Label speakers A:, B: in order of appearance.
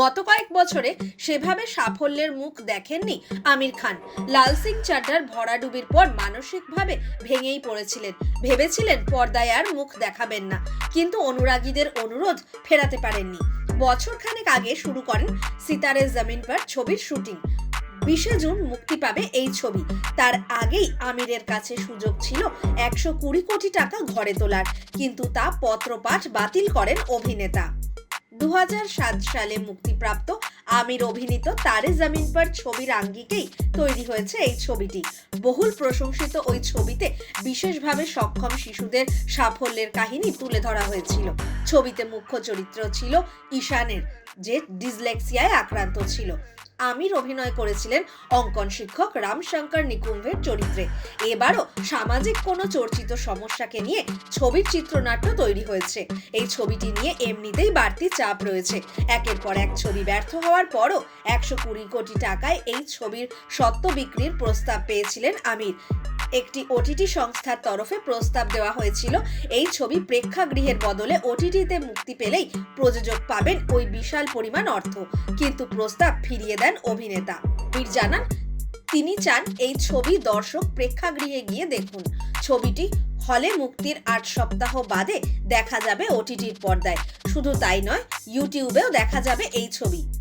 A: গত কয়েক বছরে সেভাবে সাফল্যের মুখ দেখেননি আমির খান। লাল সিং চাড্ডার ভরাডুবির পর মানসিকভাবে ভেঙেই পড়েছিলেন। ভেবেছিলেন পর্দায় আর মুখ দেখাবেন না, কিন্তু অনুরাগীদের অনুরোধ ফেরাতে পারেননি। বছর খানেক আগে শুরু করেন সিতারে জমিন পার ছবির শুটিং। বিশে জুন মুক্তি পাবে এই ছবি। তার আগেই আমিরের কাছে সুযোগ ছিল একশো কুড়ি কোটি টাকা ঘরে তোলার, কিন্তু তা পত্রপাঠ বাতিল করেন অভিনেতা। দু সালে মুক্তিপ্রাপ্ত আমির অভিনীত তারে জামিন পর ছবির আঙ্গিকেই তৈরি হয়েছে এই ছবিটি। বহুল প্রশংসিত ওই ছবিতে বিশেষভাবে সক্ষম শিশুদের সাফল্যের কাহিনী তুলে ধরা হয়েছিল। ছবিতে মুখ্য চরিত্র ছিল ঈশানের। যে ডিসলেক্সিয়ায় আক্রান্ত ছিল। আমির অভিনয় করেছিলেন অঙ্কন শিক্ষক রামশঙ্কর নিকুম্ভের চরিত্রে। এবারও সামাজিক কোনো চর্চিত সমস্যাকে নিয়ে ছবির চিত্রনাট্য তৈরি হয়েছে। এই ছবিটি নিয়ে এমনিতেই বাড়তি চাপ রয়েছে। একের পর এক ছবি ব্যর্থ হওয়ার পরও একশো কুড়ি কোটি টাকায় এই ছবির সত্ত্ব বিক্রির প্রস্তাব পেয়েছিলেন আমির। একটি ওটিটি সংস্থার তরফে প্রস্তাব দেওয়া হয়েছিল। এই ছবি প্রেক্ষাগৃহের বদলে ওটিটিতে মুক্তি পেলেই প্রযোজক পাবেন ওই বিশাল পরিমাণ অর্থ। কিন্তু প্রস্তাব ফিরিয়ে দেন অভিনেতা। বীর জানান, তিনি চান এই ছবি দর্শক প্রেক্ষাগৃহে গিয়ে দেখুন। ছবিটি হলে মুক্তির আট সপ্তাহ বাদে দেখা যাবে ওটিটির পর্দায়। শুধু তাই নয় ইউটিউবেও দেখা যাবে এই ছবি।